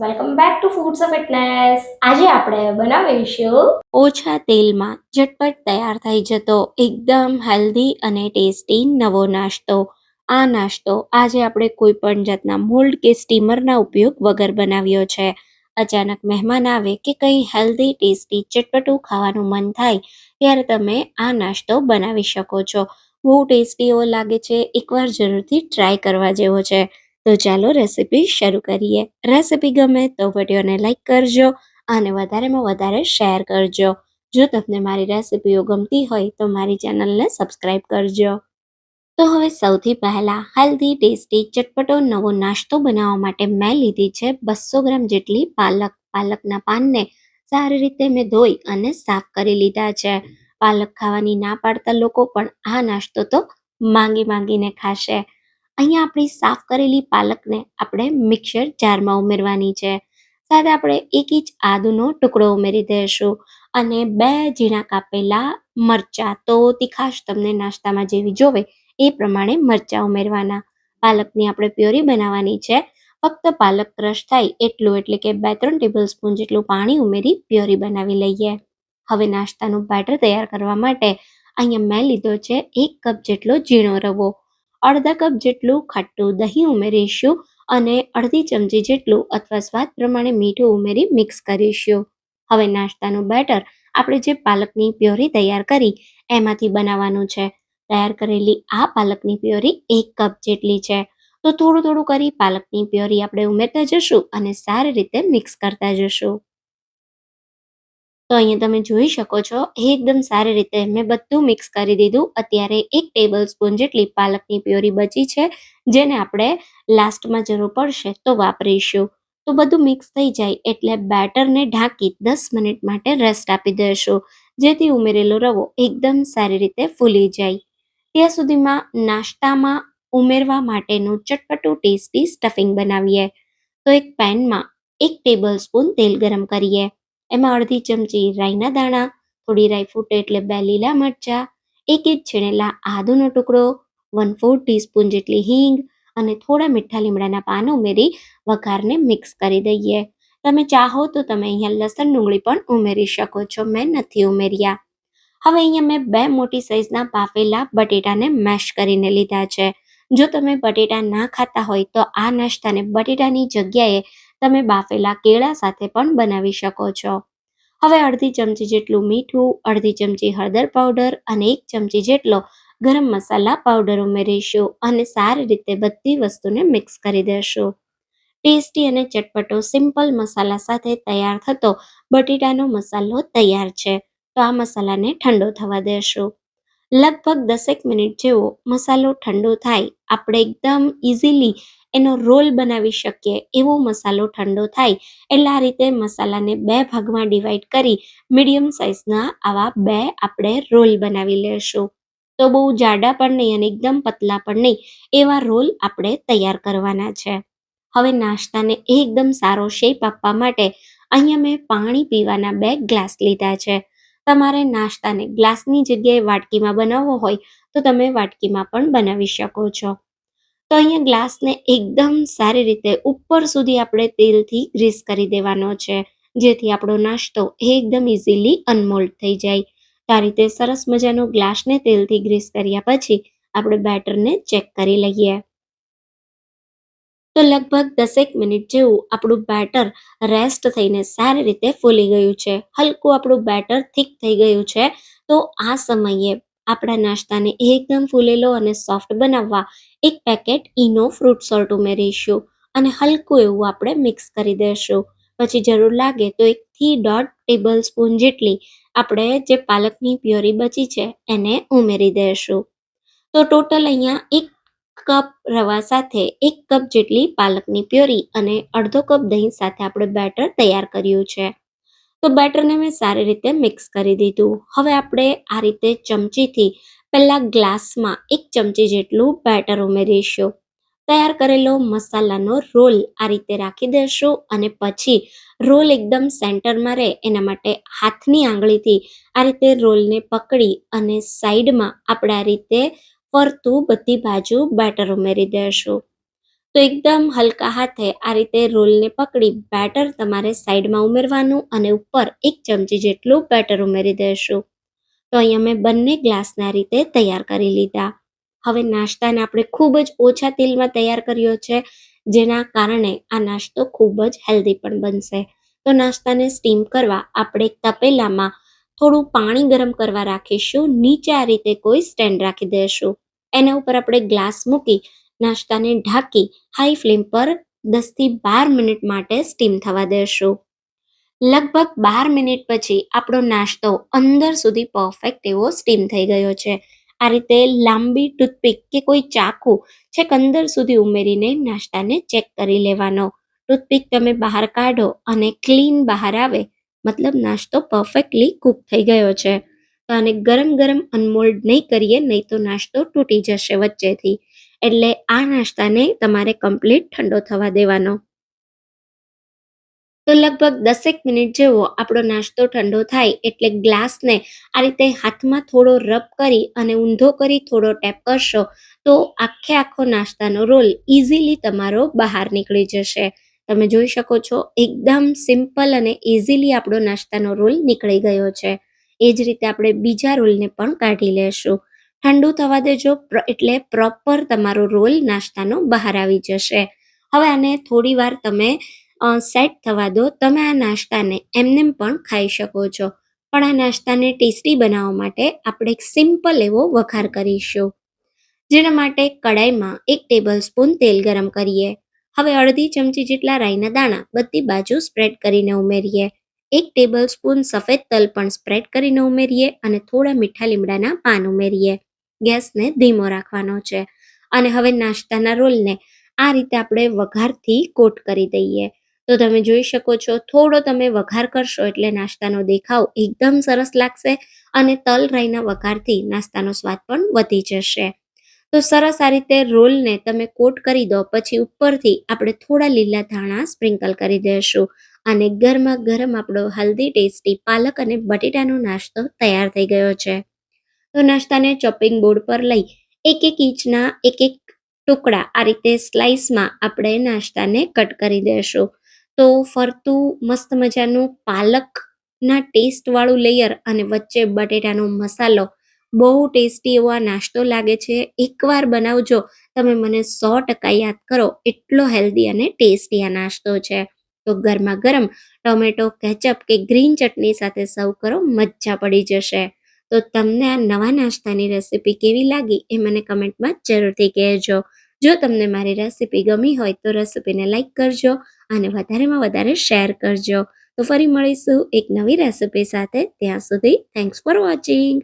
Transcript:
Welcome back to foods of fitness આજે આપણે બનાવીશું ઓછા તેલમાં ઝટપટ તૈયાર થઈ જતો, એકદમ હેલ્ધી અને ટેસ્ટી નવો નાસ્તો. આ નાસ્તો આજે આપણે કોઈ પણ જાતના મોલ્ડ કે સ્ટીમરના ઉપયોગ વગર બનાવ્યો છે. અચાનક મહેમાન આવે કે કંઈ હેલ્ધી ટેસ્ટી ચટપટું ખાવાનું મન થાય, ત્યારે તમે આ નાસ્તો બનાવી શકો છો. બહુ ટેસ્ટી એવો લાગે છે, એકવાર જરૂરથી ટ્રાય કરવા જેવો છે. તો ચાલો રેસીપી શરૂ કરીએ. રેસીપી ગમે તો વિડીયોને લાઇક કરજો અને વધારેમાં વધારે શેર કરજો. જો તમને મારી રેસીપીઓ ગમતી હોય તો મારી ચેનલને સબસ્ક્રાઇબ કરજો. તો હવે સૌથી પહેલાં હેલ્ધી ટેસ્ટી ચટપટો નવો નાસ્તો બનાવવા માટે મેં લીધી છે બસો ગ્રામ જેટલી પાલક. પાલકના પાનને સારી રીતે મેં ધોઈ અને સાફ કરી લીધા છે. પાલક ખાવાની ના પાડતા લોકો પણ આ નાસ્તો તો માંગી માંગીને ખાશે. અહીંયા આપણી સાફ કરેલી પાલકને આપણે મિક્સર જારમાં ઉમેરવાની છે. સાથે આપણે એક ઇંચ આદુનો ટુકડો ઉમેરી દઈશું અને બે ઝીણા કાપેલા મરચાં. તો તીખાશ તમને નાસ્તામાં જેવી જોવે એ પ્રમાણે મરચાં ઉમેરવાના. પાલકની આપણે પ્યોરી બનાવવાની છે. ફક્ત પાલક ક્રશ થાય એટલું એટલે કે બે ત્રણ ટેબલ સ્પૂન જેટલું પાણી ઉમેરી પ્યોરી બનાવી લઈએ. હવે નાસ્તાનું બેટર તૈયાર કરવા માટે અહીંયા મેં લીધો છે એક કપ જેટલો ઝીણો રવો. અડધા કપ જેટલું ખાટું દહીં ઉમેરીશું અને અડધી ચમચી જેટલું અથવા સ્વાદ પ્રમાણે મીઠું ઉમેરી મિક્સ કરીશું. હવે નાસ્તાનું બેટર આપણે જે પાલકની પ્યોરી તૈયાર કરી એમાંથી બનાવવાનું છે. તૈયાર કરેલી આ પાલકની પ્યોરી એક કપ જેટલી છે. તો થોડું થોડું કરી પાલકની પ્યોરી આપણે ઉમેરતા જશું અને સારી રીતે મિક્સ કરતા જશું. તો અહીંયા તમે જોઈ શકો છો એકદમ સારી રીતે મેં બધું મિક્સ કરી દીધું. અત્યારે એક ટેબલ સ્પૂન જેટલી પાલકની પ્યોરી બચી છે, જેને આપણે લાસ્ટમાં જરૂર પડશે તો વાપરીશું. તો બધું મિક્સ થઈ જાય એટલે બેટરને ઢાંકી દસ મિનિટ માટે રેસ્ટ આપી દેશું જેથી ઉમેરેલો રવો એકદમ સારી રીતે ફૂલી જાય. ત્યાં સુધીમાં નાસ્તામાં ઉમેરવા માટેનું ચટપટું ટેસ્ટી સ્ટફિંગ બનાવીએ. તો એક પેનમાં એક ટેબલ સ્પૂન તેલ ગરમ કરીએ. એમાં અડધી ચમચી રાઈના દાણા, થોડી રાઈ ફૂટે એટલે બે લીલા મરચાં, એક ઇંચ છીણેલા આદુનો ટુકડો વન ફોર ટીસ્પૂન જેટલી હિંગ અને થોડા મીઠા લીમડાના પાન ઉમેરી વઘારને મિક્સ કરી દઈએ. તમે ચાહો તો તમે અહીંયા લસણ ડુંગળી પણ ઉમેરી શકો છો. મેં નથી ઉમેર્યા. હવે અહીંયા મેં બે મોટી સાઈઝના બાફેલા બટેટાને મેશ કરીને લીધા છે. જો તમે બટેટા ના ખાતા હોય તો આ નાસ્તાને બટેટાની જગ્યાએ તમે બાફેલા કેળા સાથે પણ બનાવી શકો છો. હવે અડધી ચમચી જેટલું મીઠું, અડધી ચમચી હળદર પાવડર અને એક ચમચી જેટલો ગરમ મસાલા પાવડર ઉમેરીશું અને સારી રીતે બધી વસ્તુને મિક્સ કરી દેશું. ટેસ્ટી અને ચટપટો સિમ્પલ મસાલા સાથે તૈયાર થતો બટેટાનો મસાલો તૈયાર છે. તો આ મસાલાને ઠંડો થવા દેશું. લગભગ દસેક મિનિટ જેવો મસાલો ઠંડો થાય, આપણે એકદમ ઇઝીલી એનો રોલ બનાવી શકીએ એવો મસાલો ઠંડો થાય એટલે આ રીતે મસાલાને બે ભાગમાં ડિવાઈડ કરી મીડિયમ સાઇઝના આવા બે આપણે રોલ બનાવી લેશું. તો બહુ જાડા પણ નહીં અને એકદમ પતલા પણ નહીં એવા રોલ આપણે તૈયાર કરવાના છે. હવે નાસ્તાને એકદમ સારો શેપ આપવા માટે અહીંયા મેં પાણી પીવાના બે ગ્લાસ લીધા છે. તમારે નાસ્તાને ગ્લાસની જગ્યાએ વાટકીમાં બનાવવો હોય તો તમે વાટકીમાં પણ બનાવી શકો છો. તો અહીંયા ગ્લાસને એકદમ સારી રીતે ઉપર સુધી આપણે તેલથી ગ્રીસ કરી દેવાનો છે, જેથી આપણો નાસ્તો એકદમ ઇઝીલી અનમોલ્ડ થઈ જાય. તો આ રીતે સરસ મજાનો ગ્લાસને તેલથી ગ્રીસ કર્યા પછી આપણે બેટરને ચેક કરી લઈએ. તો લગભગ દસેક મિનિટ જેવું આપણું બેટર રેસ્ટ થઈને સારી રીતે ફૂલી ગયું છે. હલકું આપણું બેટર થીક થઈ ગયું છે. તો આ સમયે આપણા નાસ્તાને એકદમ ફૂલેલો અને સોફ્ટ બનાવવા એક પેકેટ ઈનો ફ્રૂટ સોલ્ટ ઉમેરીશું અને હલકું એવું આપણે મિક્સ કરી દઈશું પછી જરૂર લાગે તો એકથી દોઢ ટેબલ સ્પૂન જેટલી આપણે જે પાલકની પ્યોરી બચી છે એને ઉમેરી દઈશું તો ટોટલ અહીંયા એક કપ રવા સાથે એક કપ જેટલી પાલકની પ્યોરી અને અડધો કપ દહીં સાથે આપણે બેટર તૈયાર કર્યું છે. તો બેટરને મેં સારી રીતે મિક્સ કરી દીધું. હવે આપણે આ રીતે ચમચીથી પહેલાં ગ્લાસમાં એક ચમચી જેટલું બેટર ઉમેરીશું. તૈયાર કરેલો મસાલાનો રોલ આ રીતે રાખી દઈશું અને પછી રોલ એકદમ સેન્ટરમાં રહે એના માટે હાથની આંગળીથી આ રીતે રોલને પકડી અને સાઈડમાં આપણે આ રીતે ફરતું બધી બાજુ બેટર ઉમેરી દઈશું તો એકદમ હલકા હાથે આ રીતે રોલને પકડી બેટર તમારે સાઈડમાં ઉમેરવાનું અને ઉપર એક ચમચી જેટલું બેટર ઉમેરી દેશું. તો અહીંયા મેં બંને ગ્લાસના રીતે તૈયાર કરી લીધા. હવે નાસ્તાને આપણે ખૂબ જ ઓછા તેલમાં તૈયાર કર્યો છે, જેના કારણે આ નાસ્તો ખૂબ જ હેલ્ધી પણ બનશે. તો નાસ્તાને સ્ટીમ કરવા આપણે તપેલામાં થોડું પાણી ગરમ કરવા રાખીશું, નીચે આ રીતે કોઈ સ્ટેન્ડ રાખી દઈશું એના ઉપર આપણે ગ્લાસ મૂકી નાસ્તાને ઢાંકી હાઈ ફ્લેમ પર દસથી બાર મિનિટ માટે સ્ટીમ થવા દેશું. લગભગ બાર મિનિટ પછી આપણો નાસ્તો અંદર સુધી પરફેક્ટ એવો સ્ટીમ થઈ ગયો છે. આ રીતે લાંબી ટૂથપીક કે કોઈ ચાકુ છેક અંદર સુધી ઉમેરીને નાસ્તાને ચેક કરી લેવાનો. ટૂથપીક તમે બહાર કાઢો અને ક્લીન બહાર આવે, મતલબ નાસ્તો પરફેક્ટલી કૂક થઈ ગયો છે. આને ગરમ ગરમ અનમોલ્ડ નહીં કરીએ, નહીં તો નાસ્તો તૂટી જશે વચ્ચેથી. એટલે આ નાસ્તાને તમારે કમ્પ્લીટ ઠંડો થવા દેવાનો. તો લગભગ દસેક મિનિટ જેવો આપણો નાસ્તો ઠંડો થાય એટલે ગ્લાસને આ રીતે હાથમાં થોડો રબ કરી અને ઊંધો કરી થોડો ટેપ કરશો, તો આખે આખો નાસ્તાનો રોલ ઇઝીલી તમારો બહાર નીકળી જશે. તમે જોઈ શકો છો, એકદમ સિમ્પલ અને ઇઝીલી આપણો નાસ્તાનો રોલ નીકળી ગયો છે. એ જ રીતે આપણે બીજા રોલને પણ કાઢી લેશું. ઠંડુ થવા દેજો એટલે પ્રોપર તમારો રોલ નાસ્તાનો બહાર આવી જશે. હવે આને થોડી વાર તમે સેટ થવા દો. તમે આ નાસ્તાને એમનેમ પણ ખાઈ શકો છો. પણ આ નાસ્તાને ટેસ્ટી બનાવવા માટે આપણે એક સિમ્પલ એવો વઘાર કરીશું. જેના માટે કડાઈમાં એક ટેબલ સ્પૂન તેલ ગરમ કરીએ. હવે અડધી ચમચી જેટલા રાઈના દાણા બધી બાજુ સ્પ્રેડ કરીને ઉમેરીએ. એક ટેબલ સ્પૂન સફેદ તલ પણ સ્પ્રેડ કરીને ઉમેરીએ અને થોડા મીઠા લીમડાના પાન ઉમેરીએ. ગેસને ધીમો રાખવાનો છે. અને હવે નાસ્તાના રોલને આ રીતે આપણે વઘારથી કોટ કરી દઈએ. તો તમે જોઈ શકો છો, થોડો તમે વઘાર કરશો એટલે નાસ્તાનો દેખાવ એકદમ સરસ લાગશે અને તલ રાઈના વઘારથી નાસ્તાનો સ્વાદ પણ વધી જશે. તો સરસ આ રીતે રોલને તમે કોટ કરી દો, પછી ઉપરથી આપણે થોડા લીલા ધાણા સ્પ્રિંકલ કરી દઈશું અને ગરમા ગરમ આપણો હલ્દી ટેસ્ટી પાલક અને બટેટાનો નાસ્તો તૈયાર થઈ ગયો છે. તો નાસ્તાને ચોપિંગ બોર્ડ પર લઈ એક એક ઇંચના એક એક ટુકડા આ રીતે સ્લાઇસમાં આપણે નાસ્તાને કટ કરી દેશું. તો ફરતું મસ્ત મજાનું પાલકના ટેસ્ટવાળું લેયર અને વચ્ચે બટેટાનો મસાલો બહુ ટેસ્ટી એવો આ નાસ્તો લાગે છે. એકવાર બનાવજો, તમે મને સો ટકા યાદ કરો, એટલો હેલ્ધી અને ટેસ્ટી આ નાસ્તો છે. તો ગરમા ગરમ ટોમેટો કેચઅપ કે ગ્રીન ચટણી સાથે સર્વ કરો, મજા પડી જશે. તો તમને આ નવા નાસ્તાની રેસીપી કેવી લાગી એ મને કમેન્ટમાં જરૂરથી કહેજો. જો તમને મારી રેસીપી ગમી હોય તો રેસીપીને લાઇક કરજો અને વધારેમાં વધારે શેર કરજો. તો ફરી મળીશું એક નવી રેસીપી સાથે. ત્યાં સુધી થેન્ક્સ ફોર વોચિંગ